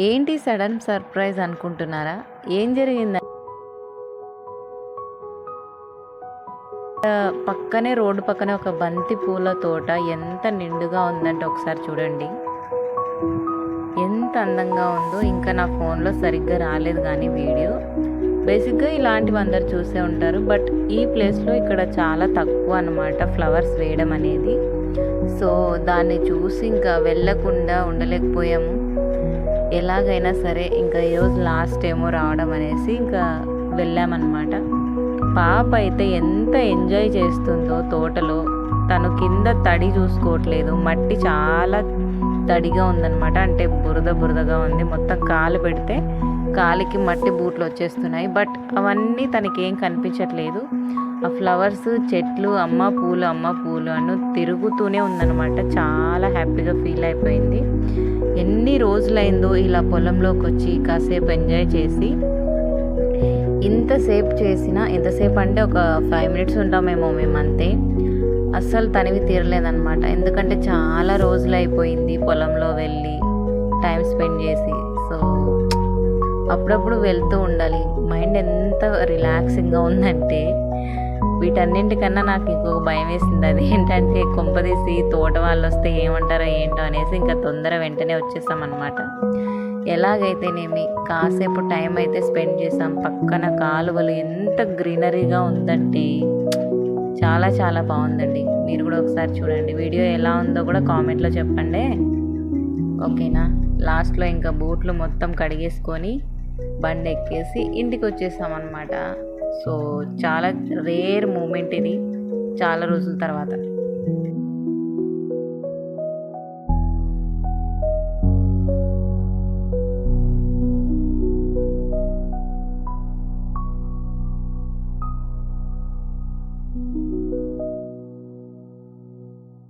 ఏంటి sudden surprise అనుకుంటున్నారా? ఏం జరిగిందా పక్కనే రోడ్డు పక్కనే ఒక బంతి పూల తోట ఎంత నిండుగా ఉందంటే ఒకసారి చూడండి. ఎంత అందంగా ఉందో. ఇంకా నా ఫోన్లో సరిగ్గా రాలేదు కానీ వీడియో. బేసిక్గా ఇలాంటివి అందరు చూసే ఉంటారు. బట్ ఈ ప్లేస్లో ఇక్కడ చాలా తక్కువ అనమాట ఫ్లవర్స్ వేయడం అనేది. సో దాన్ని చూసి ఇంకా వెళ్ళకుండా ఉండలేకపోయాము. ఎలాగైనా సరే ఇంకా ఈరోజు లాస్ట్ ఏమో రావడం అనేసి ఇంకా వెళ్ళామన్నమాట. పాప అయితే ఎంత ఎంజాయ్ చేస్తుందో తోటలో. తను కింద తడి చూసుకోవట్లేదు. మట్టి చాలా తడిగా ఉందన్నమాట. అంటే బురద బురదగా ఉంది. మొత్తం కాలు పెడితే కాలికి మట్టి బూట్లు వచ్చేస్తున్నాయి. బట్ అవన్నీ తనకేం కనిపించట్లేదు. ఆ ఫ్లవర్స్ చెట్లు అమ్మ పూలు అమ్మ పూలు అను తిరుగుతూనే ఉందన్నమాట. చాలా హ్యాపీగా ఫీల్ అయిపోయింది. ఎన్ని రోజులైందో ఇలా పొలంలోకి వచ్చి కాసేపు ఎంజాయ్ చేసి ఇంతసేపు చేసినా ఎంతసేపు అంటే ఒక ఫైవ్ మినిట్స్ ఉంటామేమో మేము అంతే అస్సలు తనివి తీరలేదనమాట ఎందుకంటే చాలా రోజులు అయిపోయింది పొలంలో వెళ్ళి టైం స్పెండ్ చేసి. సో అప్పుడప్పుడు వెళ్తూ ఉండాలి. మైండ్ ఎంత రిలాక్సింగ్గా ఉందంటే వీటన్నింటికన్నా నాకు ఇంకొక భయం వేసింది అది. ఏంటంటే కొంపదీసి తోట వాళ్ళు వస్తే ఏమంటారో ఏంటో అనేసి ఇంకా తొందర వెంటనే వచ్చేసామన్నమాట. ఎలాగైతేనేమి కాసేపు టైం అయితే స్పెండ్ చేసాం పక్కన కాలువలు ఎంత గ్రీనరీగా ఉందంటే చాలా చాలా బాగుందండి. మీరు కూడా ఒకసారి చూడండి. వీడియో ఎలా ఉందో కూడా కామెంట్లో చెప్పండి. ఓకేనా? లాస్ట్లో ఇంకా బూట్లు మొత్తం కడిగేసుకొని బండి ఎక్కేసి ఇంటికి వచ్చేసామన్నమాట సో చాలా రేర్ మూమెంట్ ఇది చాలా రోజుల తర్వాత.